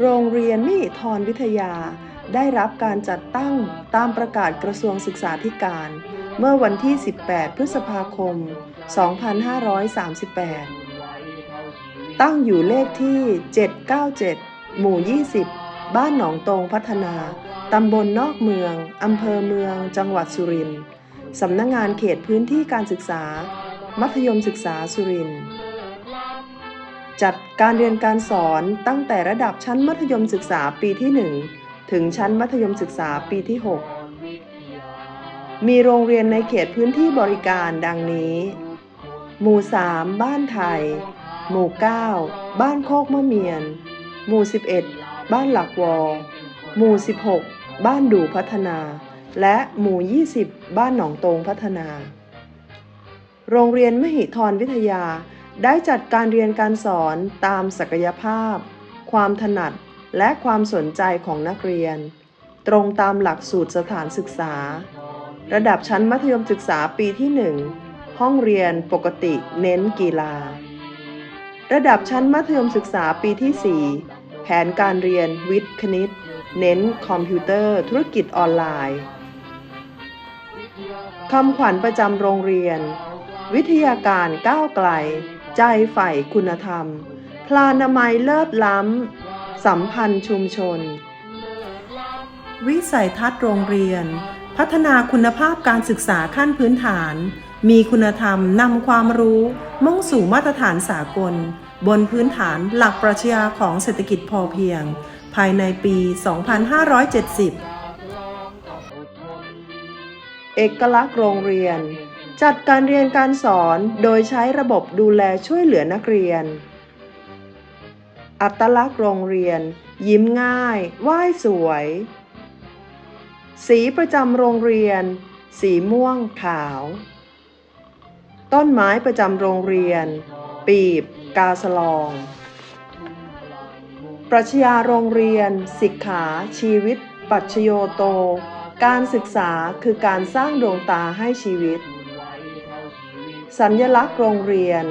โรงเรียนมิทรวิทยา ได้รับการจัดตั้งตามประกาศกระทรวงศึกษาธิการ เมื่อวันที่ 18 พฤษภาคม 2538 ตั้งอยู่เลขที่ 797 หมู่ 20 บ้านหนองตรงพัฒนา ตำบลนอกเมือง อำเภอเมือง จังหวัดสุรินทร์ สำนักงงานเขตพื้นที่การศึกษา มัธยมศึกษาสุรินทร์ จัดการเรียนการสอนตั้งแต่ระดับชั้นมัธยมศึกษาปีที่ 1 ถึงชั้นมัธยมศึกษาปีที่ 6 มีโรงเรียนในเขตพื้นที่บริการดังนี้ หมู่ 3 บ้านไทย หมู่ 9 บ้านโคกมะเมียน หมู่ 11 บ้านหลักวอ หมู่ 16 บ้านดูพัฒนา และหมู่ 20 บ้านหนองตรงพัฒนา โรงเรียนมหิธรวิทยา ได้จัดการเรียนการสอนตามศักยภาพ ความถนัดและความสนใจของนักเรียน ตรงตามหลักสูตรสถานศึกษา ระดับชั้นมัธยมศึกษาปีที่ 1 ห้องเรียนปกติเน้นกีฬา ระดับชั้นมัธยมศึกษาปีที่ 4 แผนการเรียนวิทย์คณิต เน้นคอมพิวเตอร์ธุรกิจออนไลน์คำขวัญประจำโรงเรียน วิทยาการก้าวไกล ใจใฝ่คุณธรรม พลานามัยเลิศล้ำ สัมพันธ์ชุมชน วิสัยทัศน์โรงเรียน พัฒนาคุณภาพการศึกษาขั้นพื้นฐาน มีคุณธรรมนำความรู้ มุ่งสู่มาตรฐานสากล บนพื้นฐานหลักปรัชญาของเศรษฐกิจพอเพียง ภายในปี 2570 เอกลักษณ์โรงเรียน จัดการเรียนการสอนโดยใช้ระบบดูแลช่วยเหลือนักเรียน อัตลักษณ์โรงเรียน ยิ้มง่าย ไหว้สวย สีประจำโรงเรียน สีม่วงขาว ต้นไม้ประจำโรงเรียน ปีบ กาสลอง ปรัชญาโรงเรียน สิกขาชีวิต ปัจฉโยโต การศึกษาคือการสร้างดวงตาให้ชีวิต สัญลักษณ์โรงเรียน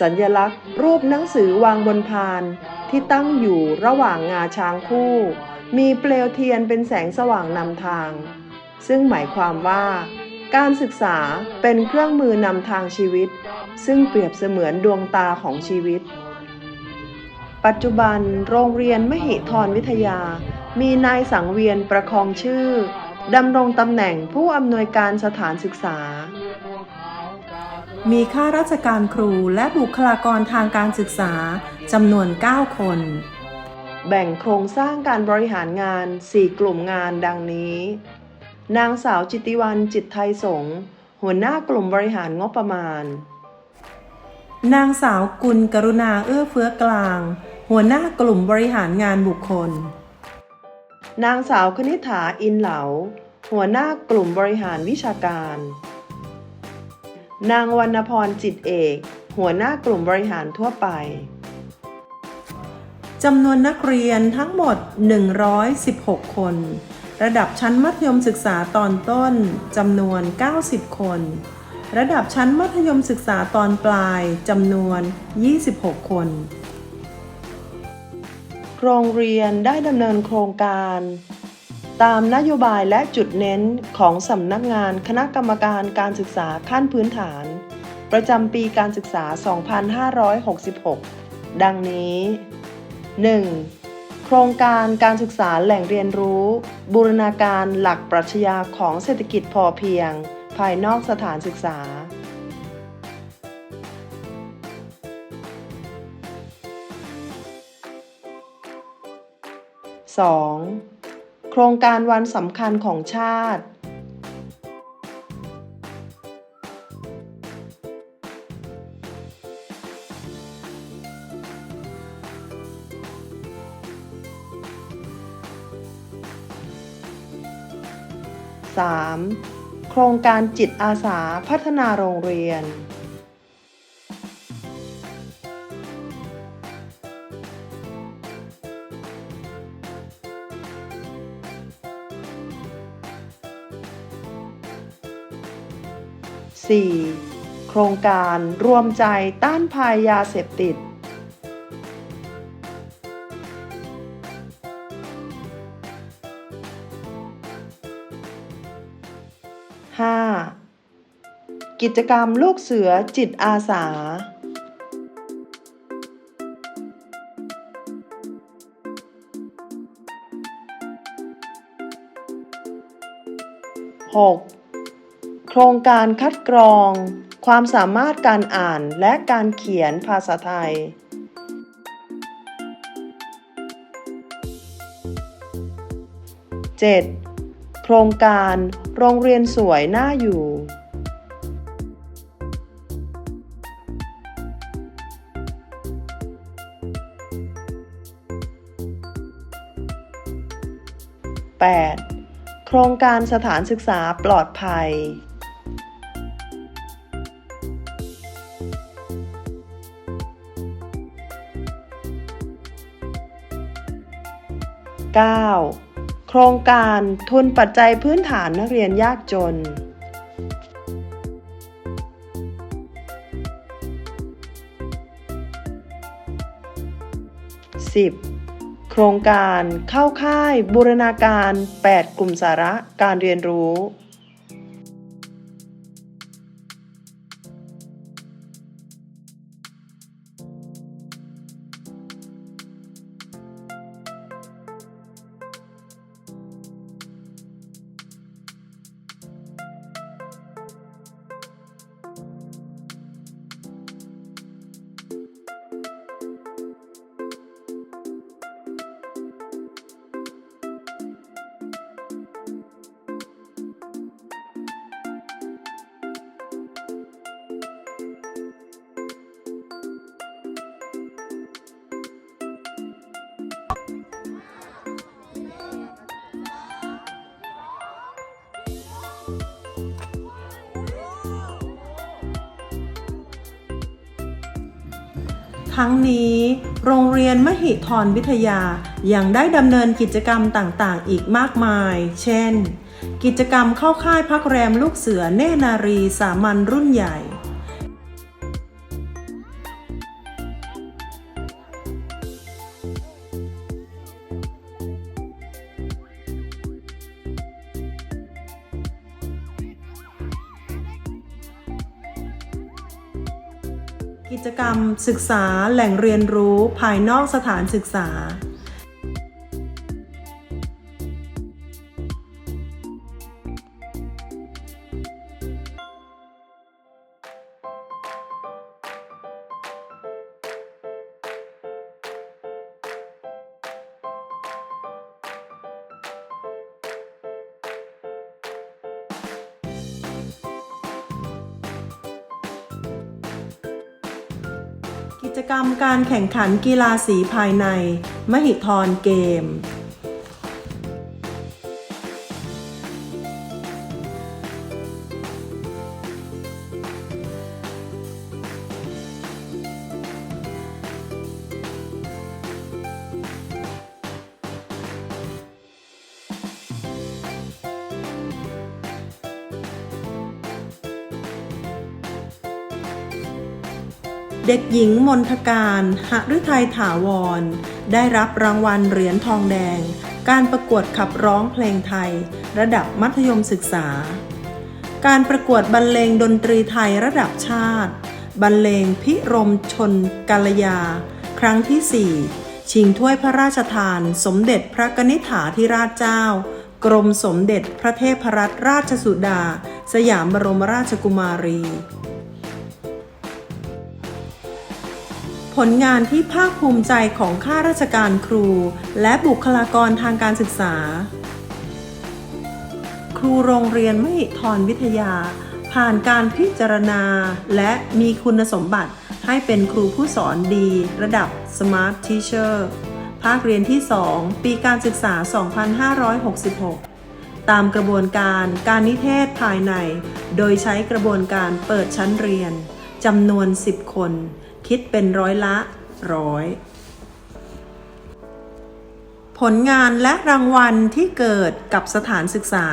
สัญลักษณ์รูปหนังสือวางบนพานที่ตั้งอยู่ระหว่างงาช้างคู่ มีเปลวเทียนเป็นแสงสว่างนำทาง ซึ่งหมายความว่า การศึกษาเป็นเครื่องมือนำทางชีวิต ซึ่งเปรียบเสมือนดวงตาของชีวิต ปัจจุบันโรงเรียนมหิธรวิทยา มีนายสังเวียนประคองชื่อดำรงตำแหน่งผู้อำนวยการสถานศึกษา มีข้าราชการครูและบุคลากรทางการศึกษาจำนวน 9 คน แบ่งโครงสร้างการบริหารงาน 4 กลุ่มงานดังนี้ นางสาวจิติวันจิตไทยสงหัวหน้ากลุ่มบริหารงบประมาณ นางสาวกุลกรุณาเอื้อเฟื้อกลาง หัวหน้ากลุ่มบริหารงานบุคคล นางสาวคณิษฐาอินเหลา หัวหน้ากลุ่มบริหารวิชาการ นางวรรณพรจิตเอก หัวหน้ากลุ่มบริหารทั่วไปจำนวนนักเรียนทั้งหมด 116 คน ระดับชั้นมัธยมศึกษาตอนต้นจำนวน 90 คน ระดับชั้นมัธยมศึกษาตอนปลายจำนวน 26 คน โรงเรียนได้ดำเนินโครงการ ตามนโยบายและจุดเน้นของสำนักงานคณะกรรมการการศึกษาขั้นพื้นฐาน ประจำปีการศึกษา 2566 ดังนี้ 1. โครงการการศึกษาแหล่งเรียนรู้ บูรณาการหลักปรัชญาของเศรษฐกิจพอเพียง ภายนอกสถานศึกษา 2. โครงการวันสำคัญของชาติ 3. โครงการจิตอาสาพัฒนาโรงเรียน 4. โครงการรวมใจต้านภัยยาเสพติด 5. กิจกรรมลูกเสือจิตอาสาหก โครงการคัดกรอง ความสามารถการอ่านและการเขียนภาษาไทย 7. โครงการโรงเรียนสวยน่าอยู่ 8. โครงการสถานศึกษาปลอดภัย 9. โครงการทุนปัจจัยพื้นฐานนักเรียนยากจน 10. โครงการเข้าค่ายบูรณาการ 8 กลุ่มสาระการเรียนรู้ ทั้งนี้ โรงเรียนมหิธรวิทยายังได้ดำเนินกิจกรรมต่างๆ อีกมากมาย เช่น กิจกรรมเข้าค่ายพักแรมลูกเสือเนนารีสามัญรุ่นใหญ่ กิจกรรมศึกษาแหล่งเรียนรู้ภายนอกสถานศึกษา จกรรมการแข่งขันกีฬาสีภายใน มหิธรเกม เด็กหญิงมนทการหฤทัยถาวร ได้รับรางวัลเหรียญทองแดง การประกวดขับร้องเพลงไทย ระดับมัธยมศึกษา การประกวดบรรเลงดนตรีไทยระดับชาติ บรรเลงพิรมชนกาลยา ครั้งที่ 4 ชิงถ้วยพระราชทาน สมเด็จพระกนิษฐาธิราชเจ้า กรมสมเด็จพระเทพรัตนราชสุดา สยามบรมราชกุมารี ผลงานที่ภาคภูมิใจของข้าราชการครู และบุคลากรทางการศึกษา ครูโรงเรียนมหิธรวิทยา ผ่านการพิจารณา และมีคุณสมบัติให้เป็นครูผู้สอนดี ระดับ Smart Teacher ภาคเรียนที่ 2 ปีการศึกษา 2566 ตามกระบวนการการนิเทศภายใน โดยใช้กระบวนการเปิดชั้นเรียนจำนวน 10 คน คิดเป็นร้อยละร้อยผลงานและรางวัลที่เกิดกับสถานศึกษา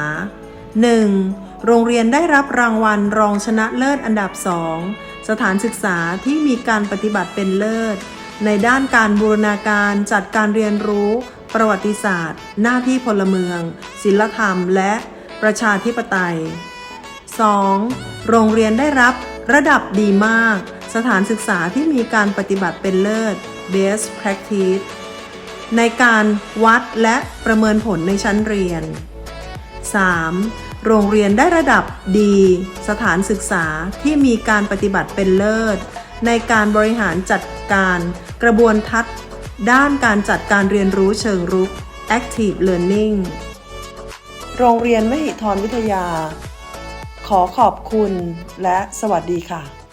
1. โรงเรียนได้รับรางวัลรองชนะเลิศอันดับ 2 สถานศึกษาที่มีการปฏิบัติเป็นเลิศ ในด้านการบูรณาการจัดการเรียนรู้ ประวัติศาสตร์ หน้าที่พลเมือง ศิลธรรม และประชาธิปไตย 2. โรงเรียนได้รับระดับดีมาก สถานศึกษาที่มีการปฏิบัติเป็นเลิศ best practice ในการวัดและประเมินผลในชั้นเรียน 3. โรงเรียนได้ระดับดี สถานศึกษาที่มีการปฏิบัติเป็นเลิศ ในการบริหารจัดการกระบวนทัศน์ด้านการจัดการเรียนรู้เชิงรุก active learning โรงเรียนมหิธรวิทยา ขอขอบคุณและสวัสดีค่ะ